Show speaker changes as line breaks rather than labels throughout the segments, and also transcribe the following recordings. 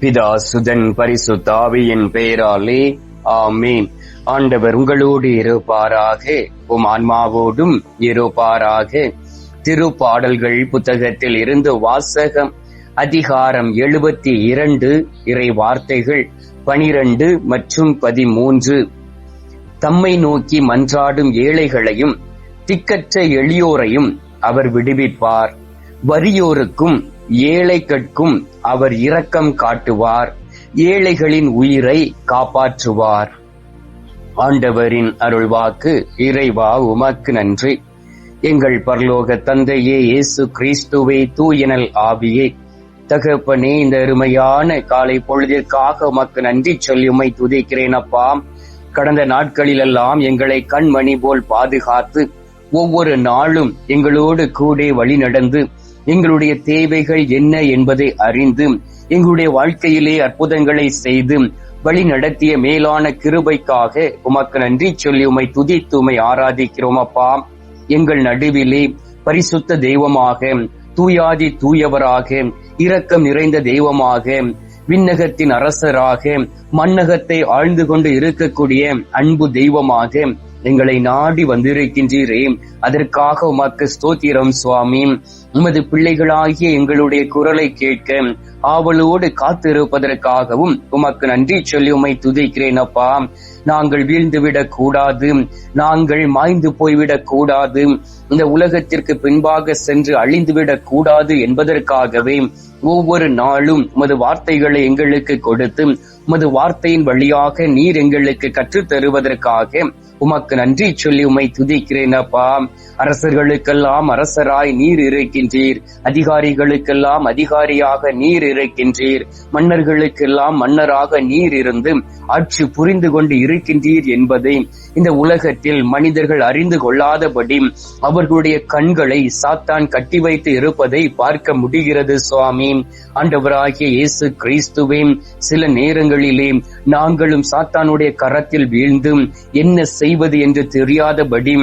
பிதா சுதன் பரிசுத்தாவியின் பெயராலே ஆமேன். ஆண்டவர் உங்களோடு இருப்பாராக உம் ஆன்மாவோடும் இருப்பாராக. திருப்பாடல்கள் புத்தகத்தில் இருந்து வாசகம் அதிகாரம் எழுபத்தி இரண்டு இறை வார்த்தைகள் பனிரெண்டு மற்றும் பதிமூன்று. தம்மை நோக்கி மன்றாடும் ஏழைகளையும் திக்கற்ற எளியோரையும் அவர் விடுவிப்பார். வறியோருக்கும் ஏழைகட்கும் அவர் இரக்கம் காட்டுவார் ஏழைகளின் உயிரை காப்பாற்றுவார். ஆண்டவரின் அருள்வாக்கு இறைவா உமக்கு நன்றி. எங்கள் பரலோக தந்தையே இயேசு கிறிஸ்துவை தூயனல் ஆவியே. தகப்பனே இந்த அருமையான காலை பொழுதிற்காக உமக்கு நன்றி சொல்லி உமை துதிக்கிறேன் அப்பா. கடந்த நாட்களிலெல்லாம் எங்களை கண்மணி போல் பாதுகாத்து ஒவ்வொரு நாளும் எங்களோடு கூட வழி நடந்து எங்களுடைய தேவைகள் என்ன என்பதை அறிந்து எங்களுடைய வாழ்க்கையிலே அற்புதங்களை செய்து வழி நடத்திய மேலான கிருபைக்காக உமக்கு நன்றி சொல்லி உமை துதித்து உமை ஆராதிக்கிறோம் அப்பா. எங்கள் நடுவிலே பரிசுத்த தெய்வமாக தூயாதி தூயவராக இரக்கம் நிறைந்த தெய்வமாக விண்ணகத்தின் அரசராக மன்னகத்தை ஆழ்ந்து கொண்டு இருக்கக்கூடிய அன்பு தெய்வமாக எங்களை நாடி வந்திருக்கின்றீரே அதற்காக உமக்கு ஸ்தோத்திரம் சுவாமி. உமது பிள்ளைகளாகிய எங்களுடைய குரலை கேட்க ஆவலோடு காத்திருப்பதற்காகவும் உமக்கு நன்றி சொல்லி உமை துதிக்கிறேன் அப்பா. நாங்கள் வீழ்ந்துவிடக் கூடாது. நாங்கள் மாய்ந்து போய்விடக் கூடாது. இந்த உலகத்திற்கு பின்பாக சென்று அழிந்துவிடக் கூடாது என்பதற்காகவே ஒவ்வொரு நாளும் உமது வார்த்தைகளை எங்களுக்கு கொடுத்து உமது வார்த்தையின் வழியாக நீர் எங்களுக்கு கற்றுத் தருவதற்காக உமக்கு நன்றி சொல்லி உமை துதிக்கிறேன் அப்பா. அரசர்களுக்கெல்லாம் அரசராய் நீர் இருக்கின்றீர். அதிகாரிகளுக்கெல்லாம் அதிகாரியாக நீர் இருக்கின்றீர். மன்னர்களுக்கெல்லாம் மன்னராக நீர் இருந்து ஆட்சி புரிந்து கொண்டு இருக்கின்றீர் என்பதை இந்த உலகத்தில் மனிதர்கள் அறிந்து கொள்ளாதபடி அவர்களுடைய கண்களை சாத்தான் கட்டி வைத்து இருப்பதை பார்க்க முடிகிறது சுவாமி. ஆண்டவராகிய இயேசு கிறிஸ்துவே சில நேரங்களிலே நாங்களும் சாத்தானுடைய கரத்தில் வீழ்ந்து என்ன செய்வது என்று தெரியாதபடி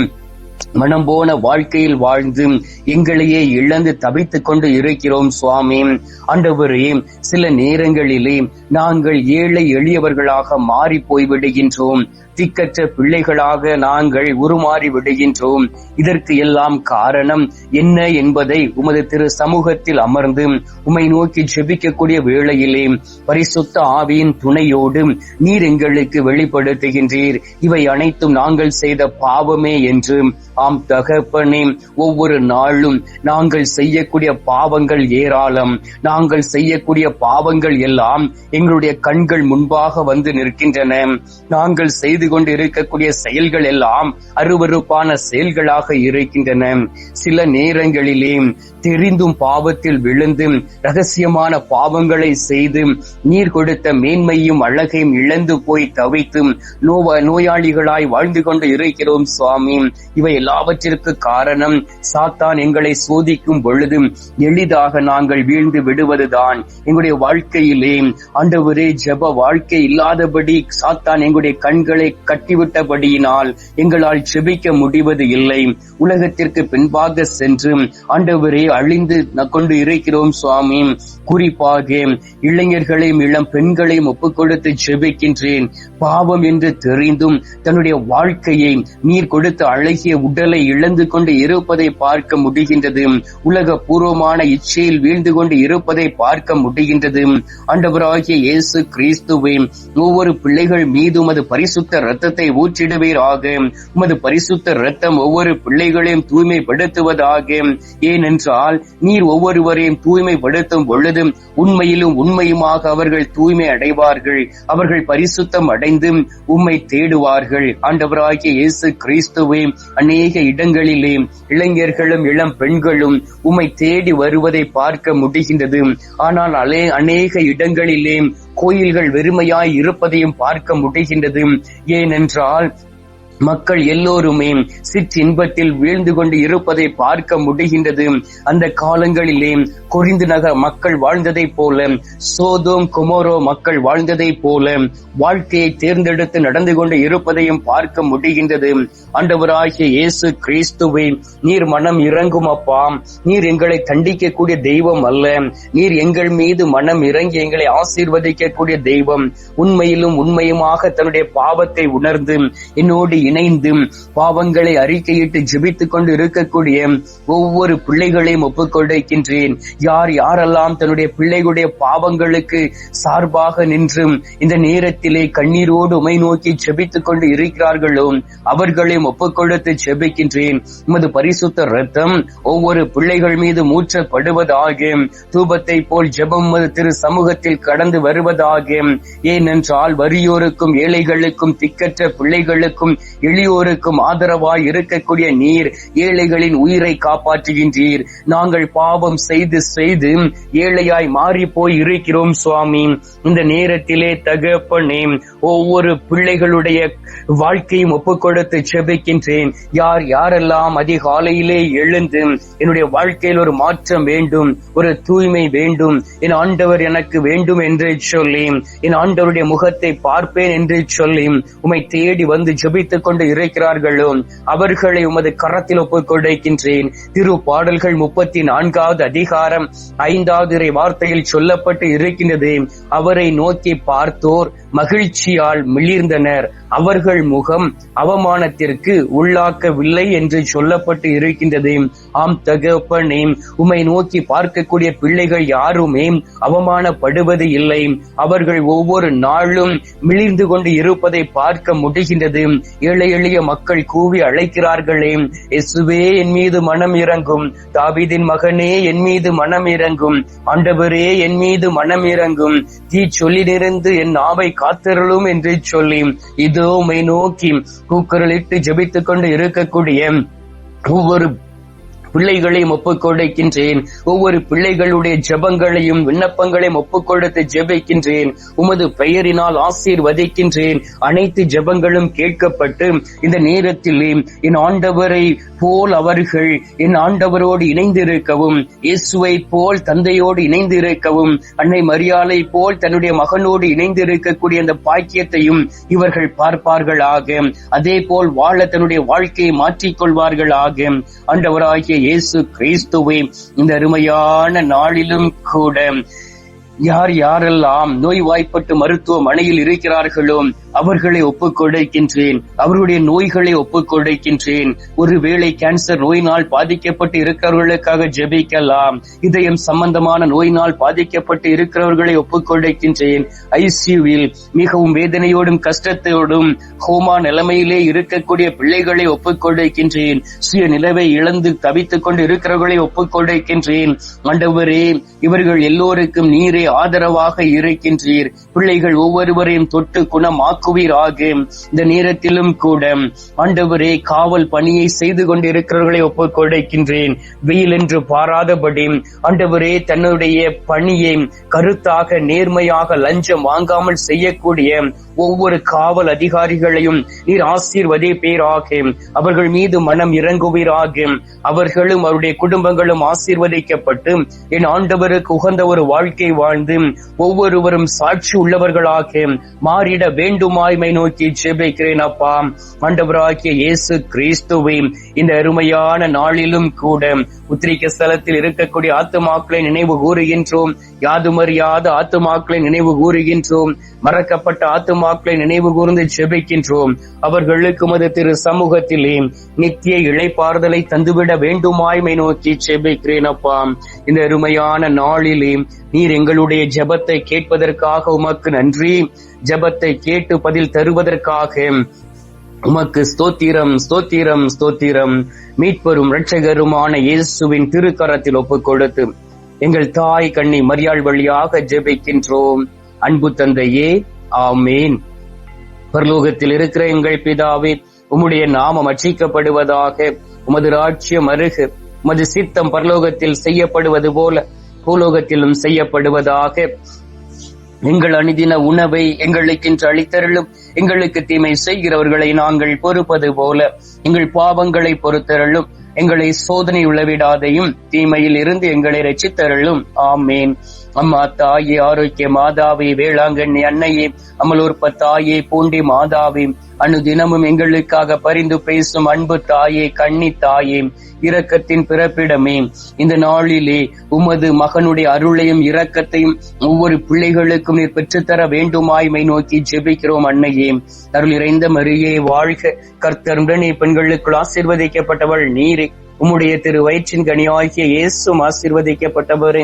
மனம் போன வாழ்க்கையில் வாழ்ந்து எங்களையே இழந்து தவித்துக் கொண்டு இருக்கிறோம் சுவாமி. ஆண்டவரே சில நேரங்களிலே நாங்கள் ஏழை எளியவர்களாக மாறி போய்விடுகின்றோம். திக்கற்ற பிள்ளைகளாக நாங்கள் உருமாறி விடுகின்றோம். இதற்கு எல்லாம் காரணம் என்ன என்பதை உமது திரு சமூகத்தில் அமர்ந்து உமை நோக்கி ஜெபிக்கக்கூடிய வேளையிலே பரிசுத்த ஆவியின் துணையோடு நீர் எங்களுக்கு வெளிப்படுத்துகின்றீர். இவை அனைத்தும் நாங்கள் செய்த பாவமே என்று ஆம் தகப்பனே ஒவ்வொரு நாளும் நாங்கள் செய்யக்கூடிய பாவங்கள் ஏராளம். நாங்கள் செய்யக்கூடிய பாவங்கள் எல்லாம் எங்களுடைய கண்கள் முன்பாக வந்து நிற்கின்றன. நாங்கள் செய்து கொண்டு இருக்கக்கூடிய செயல்கள் எல்லாம் அருவருப்பான செயல்களாக இருக்கின்றன. சில நேரங்களிலே தெரிந்தும் பாவத்தில் விழுந்து ரகசியமான பாவங்களை செய்து நீர் கொடுத்த மேன்மையும் அழகையும் இழந்து போய் தவித்து நோவ நோயாளிகளாய் வாழ்ந்து கொண்டு இருக்கிறோம் சுவாமி. இவை எல்லாவற்றிற்கு காரணம் சாத்தான் எங்களை சோதிக்கும் பொழுது எளிதாக நாங்கள் வீழ்ந்து விடுவதுதான். எங்களுடைய வாழ்க்கையிலே ஆண்டவரே ஜெப வாழ்க்கை இல்லாதபடி சாத்தான் எங்களுடைய கண்களை கட்டிவிட்டபடியினால் எங்களால் செபிக்க முடிவது இல்லை. உலகத்திற்கு பின்பாக சென்று ஆண்டவரே அழிந்து கொண்டு இருக்கிறோம் சுவாமி. குறிப்பாக இளைஞர்களையும் இளம் பெண்களையும் ஒப்புக் கொடுத்து ஜெபிக்கின்றேன் பாவம் என்று தெரிந்தும் தன்னுடைய வாழ்க்கையை நீர் கொடுத்த அழகிய உடலை இழந்து கொண்டு இருப்பதை பார்க்க முடிகின்றது. உலக பூர்வமான இச்சையில் வீழ்ந்து கொண்டு இருப்பதை பார்க்க முடிகின்றது. ஆண்டவராகிய இயேசு கிறிஸ்துவே ஒவ்வொரு பிள்ளைகள் மீது உமது பரிசுத்த ரத்தத்தை ஊற்றிடுவீராக. உமது பரிசுத்த ரத்தம் ஒவ்வொரு பிள்ளைகளையும் தூய்மைப்படுத்துவதாக. ஏனென்றால் என்றால் நீர் ஒவ்வொருவரையும் தூய்மைப்படுத்தும் பொழுது உண்மையிலும் உண்மையுமாக அவர்கள் தூய்மை அடைவார்கள். அவர்கள் பரிசுத்தம் அடைந்து உம்மை தேடுவார்கள். ஆண்டவராகிய இயேசு கிறிஸ்துவே அநேக இடங்களிலே இளைஞர்களும் இளம் பெண்களும் உம்மை தேடி வருவதை பார்க்க முடிகின்றது. ஆனால் அலே அநேக இடங்களிலே கோயில்கள் வெறுமையாய் இருப்பதையும் பார்க்க முடிகின்றது. ஏனென்றால் மக்கள் எல்லோருமே சிற்றின்பத்தில் வீழ்ந்து கொண்டு இருப்பதை பார்க்க முடிகின்றது. அந்த காலங்களிலே குறிந்து நகர் மக்கள் வாழ்ந்ததைப் போல சோதோம் குமோரோ மக்கள் வாழ்ந்ததைப் போல வாழ்க்கையை தேர்ந்தெடுத்து நடந்து கொண்டு இருப்பதையும் பார்க்க முடிகின்றது. ஆண்டவராகிய இயேசு கிறிஸ்துவை நீர் மனம் இறங்கும் அப்பா. நீர் எங்களை தண்டிக்கக்கூடிய தெய்வம் அல்ல. நீர் எங்கள் மீது மனம் இறங்கி எங்களை ஆசீர்வதிக்கக்கூடிய தெய்வம். உண்மையிலும் உண்மையுமாக தன்னுடைய பாவத்தை உணர்ந்து என்னோடு இணைந்து பாவங்களை அறிக்கையிட்டு ஜெபித்துக் கொண்டு இருக்கக்கூடிய ஒவ்வொரு பிள்ளைகளையும் ஒப்புக்கொண்டிருக்கின்றேன். யார் யாரெல்லாம் தன்னுடைய பிள்ளைகளுடைய பாவங்களுக்கு சார்பாக நின்றும் இந்த நேரத்திலே கண்ணீரோடு உமை நோக்கி ஜெபித்துக் கொண்டு இருக்கிறார்களோ அவர்களையும் ஒப்புக்கொடுத்து செபிக்கின்றேன். உமது பரிசுத்த ரத்தம் ஒவ்வொரு பிள்ளைகள் மீது மூற்றப்படுவதாக தூபத்தை போல் ஜெபம் திரு சமூகத்தில் கடந்து வருவதாக. ஏனென்றால் வறியோருக்கும் ஏழைகளுக்கும் திக்கற்ற பிள்ளைகளுக்கும் எளியோருக்கும் ஆதரவாய் இருக்கக்கூடிய நீர் ஏழைகளின் உயிரை காப்பாற்றுகின்றீர். நாங்கள் பாவம் செய்து செய்து ஏழையாய் மாறி போய் இருக்கிறோம் சுவாமி. இந்த நேரத்திலே தகப்பனே ஒவ்வொரு பிள்ளைகளுடைய வாழ்க்கையும் ஒப்புக் கொடுத்து வைக்கின்றேன். யார் யாரெல்லாம் அதிகாலையிலே எழுந்து என்னுடைய வாழ்க்கையில் ஒரு மாற்றம் வேண்டும் ஒரு தூய்மை வேண்டும் என் ஆண்டவர் எனக்கு வேண்டும் என்று சொல்லி என் ஆண்டவருடைய முகத்தை பார்ப்பேன் என்று சொல்லி உமை தேடி வந்து ஜபித்துக் கொண்டு இருக்கிறார்களோ அவர்களை உமது கரத்தில் ஒப்புக் கொடுக்கின்றேன். திரு பாடல்கள் முப்பத்தி நான்காவது அதிகாரம் ஐந்தாவது வார்த்தையில் சொல்லப்பட்டு இருக்கின்றது. அவரை நோக்கி பார்த்தோர் மகிழ்ச்சியால் மிளிர்ந்தனர். அவர்கள் முகம் அவமானத்திற்கு உள்ளாக்கவில்லை என்று சொல்லப்பட்டு இருக்கின்றது. ஆம் தகப்பனே உமை நோக்கி பார்க்கக்கூடிய பிள்ளைகள் யாருமே அவமானப்படுவது இல்லை. அவர்கள் ஒவ்வொரு நாளும் மிளிர்ந்து கொண்டு இருப்பதை பார்க்க முடிகின்றது. ஏழை எளிய மக்கள் கூவி அழைக்கிறார்களே எசுவே என் மீது மனம் இறங்கும். தாவிதின் மகனே என் மீது மனம் இறங்கும். ஆண்டவரே என் மீது மனம் இறங்கும். தீ சொல்லிலிருந்து என் நாவை காத்தருளும் என்று சொல்லி இதோ உம்மை நோக்கி கூக்குரலிட்டு ஜபித்துக் கொண்டு இருக்கக்கூடிய ஒவ்வொரு பிள்ளைகளையும் ஒப்புக் கொடுக்கின்றேன். ஒவ்வொரு பிள்ளைகளுடைய ஜெபங்களையும் விண்ணப்பங்களையும் ஒப்புக் கொடுத்து ஜெபிக்கின்றேன். உமது பெயரினால் ஆசீர்வதிக்கின்றேன். அனைத்து ஜெபங்களும் கேட்கப்பட்டு இந்த நேரத்திலே என் ஆண்டவரை போல் அவர்கள் என் ஆண்டவரோடு இணைந்திருக்கவும் இயேசுவை போல் தந்தையோடு இணைந்திருக்கவும் அன்னை மரியாதை போல் தன்னுடைய மகனோடு இணைந்திருக்கக்கூடிய அந்த பாக்கியத்தையும் இவர்கள் பார்ப்பார்களாக. அதே போல் வாழ தன்னுடைய வாழ்க்கையை மாற்றிக் கொள்வார்களாக ஆண்டவராகிய இயேசு கிறிஸ்துவை இந்த அருமையான நாளிலும் கூட யார் யாரெல்லாம் நோய்வாய்ப்பட்டு மருத்துவமனையில் இருக்கிறார்களோ அவர்களை ஒப்புக் கொடுக்கின்றேன் அவர்களுடைய நோய்களை ஒப்புக் கொடுக்கின்றேன் ஒருவேளை கேன்சர் நோயினால் பாதிக்கப்பட்டு இருக்கிறவர்களுக்காக ஜெபிக்கலாம். இதயம் சம்பந்தமான நோயினால் பாதிக்கப்பட்டு இருக்கிறவர்களை ஒப்புக் கொடுக்கின்றேன் ஐசியூவில் மிகவும் வேதனையோடும் கஷ்டத்தோடும் ஹோமா நிலைமையிலே இருக்கக்கூடிய பிள்ளைகளை ஒப்புக் கொடுக்கின்றேன் சுய நிலவை இழந்து தவித்துக் கொண்டு இருக்கிறவர்களை ஒப்புக் கொடுக்கின்றேன் ஆண்டவரே இவர்கள் எல்லோருக்கும் நீரே ஆதரவாக இருக்கின்றீர். பிள்ளைகள் ஒவ்வொருவரையும் தொட்டு குணமாக்க குவிராக இந்த நேரத்திலும் கூட ஆண்டவரே காவல் பணியை செய்து கொண்டிருக்கிறவர்களை ஒப்புக் கொடுக்கின்றேன். வெயில் என்று பாராதபடி ஆண்டவரே தன்னுடைய பணியை கருத்தாக நேர்மையாக லஞ்சம் வாங்காமல் செய்யக்கூடிய ஒவ்வொரு காவல் அதிகாரிகளையும் நீர் ஆசீர்வதே ஆசீர்வதிப்பீராக. அவர்கள் மீது மனம் இறங்குவீராக. அவர்களும் அவருடைய குடும்பங்களும் ஆசீர்வதிக்கப்பட்டு என் ஆண்டவருக்கு உகந்த ஒரு வாழ்க்கை வாழ்ந்து ஒவ்வொருவரும் சாட்சி உள்ளவர்களாக மாறிட வேண்டுமாய்மை நோக்கி ஜெபிக்கிறேன் அப்பா. ஆண்டவராகிய இயேசு கிறிஸ்துவை இந்த அருமையான நாளிலும் கூட உத்திரிக்க ஸ்தலத்தில் இருக்கக்கூடிய ஆத்துமாக்களை நினைவு கூறுகின்றோம். யாதுமறியாத ஆத்துமாக்களை நினைவு கூறுகின்றோம். மறக்கப்பட்ட ஆத்துமாக்களை நினைவு கூர்ந்து ஜெபிக்கின்றோம். அவர்களுக்கு மது திரு சமூகத்திலே நித்திய இழைப்பாறுதலை தந்துவிட வேண்டுமாய்மை நோக்கி ஜெபிக்கிறேன் அப்பா இந்த அருமையான நாளிலே நீர் எங்களுடைய ஜெபத்தை கேட்பதற்காக உமக்கு நன்றி. ஜெபத்தை கேட்டு பதில் தருவதற்காக உமக்கு ஸ்தோத்திரம் ஸ்தோத்திரம் ஸ்தோத்திரம். மீட்பெரும் இரட்சகருமான இயேசுவின் திருக்கரத்தில் ஒப்புக் கொடுத்து எங்கள் தாய் கண்ணி மரியாள் வழியாக ஜெபிக்கின்றோம். அன்பு தந்தையே ஆமேன். பரலோகத்தில் இருக்கிற எங்கள் பிதாவே உம்முடைய நாமம் அச்சிக்கப்படுவதாக உமது ராட்சியம் அருகு. உமது சித்தம் பரலோகத்தில் செய்யப்படுவது போல பூலோகத்திலும் செய்யப்படுவதாக. எங்கள் அணிதின உணவை எங்களுக்கென்று அளித்தருளும். எங்களுக்கு தீமை செய்கிறவர்களை நாங்கள் பொறுப்பது போல எங்கள் பாவங்களை பொறுத்தருளும். எங்களை சோதனை உளவிடாதையும் தீமையில் இருந்து எங்களை ரட்சித்தருளும் ஆமேன். அம்மா தாயே ஆரோக்கிய மாதாவே வேளாங்கண்ணி அன்னையே அமலூர்ப்ப தாயே பூண்டி மாதாவே அனு தினமும் எங்களுக்காக பரிந்து பேசும் அன்பு தாயே கண்ணி தாயே இரக்கத்தின் பிறப்பிடமே. இந்த நாளிலே உமது மகனுடைய அருளையும் இரக்கத்தையும் ஒவ்வொரு பிள்ளைகளுக்கும் நீர் பெற்றுத்தர வேண்டுமாய்மை நோக்கி ஜெபிக்கிறோம் அன்னையே. அருள் இறைந்த மரியே வாழ்க. கர்த்தருடனே பெண்களுக்குள் ஆசிர்வதிக்கப்பட்டவள் நீரே. உம்முடைய திரு வயிற்றின் கனியாகிய இயேசும் ஆசிர்வதிக்கப்பட்டவரே.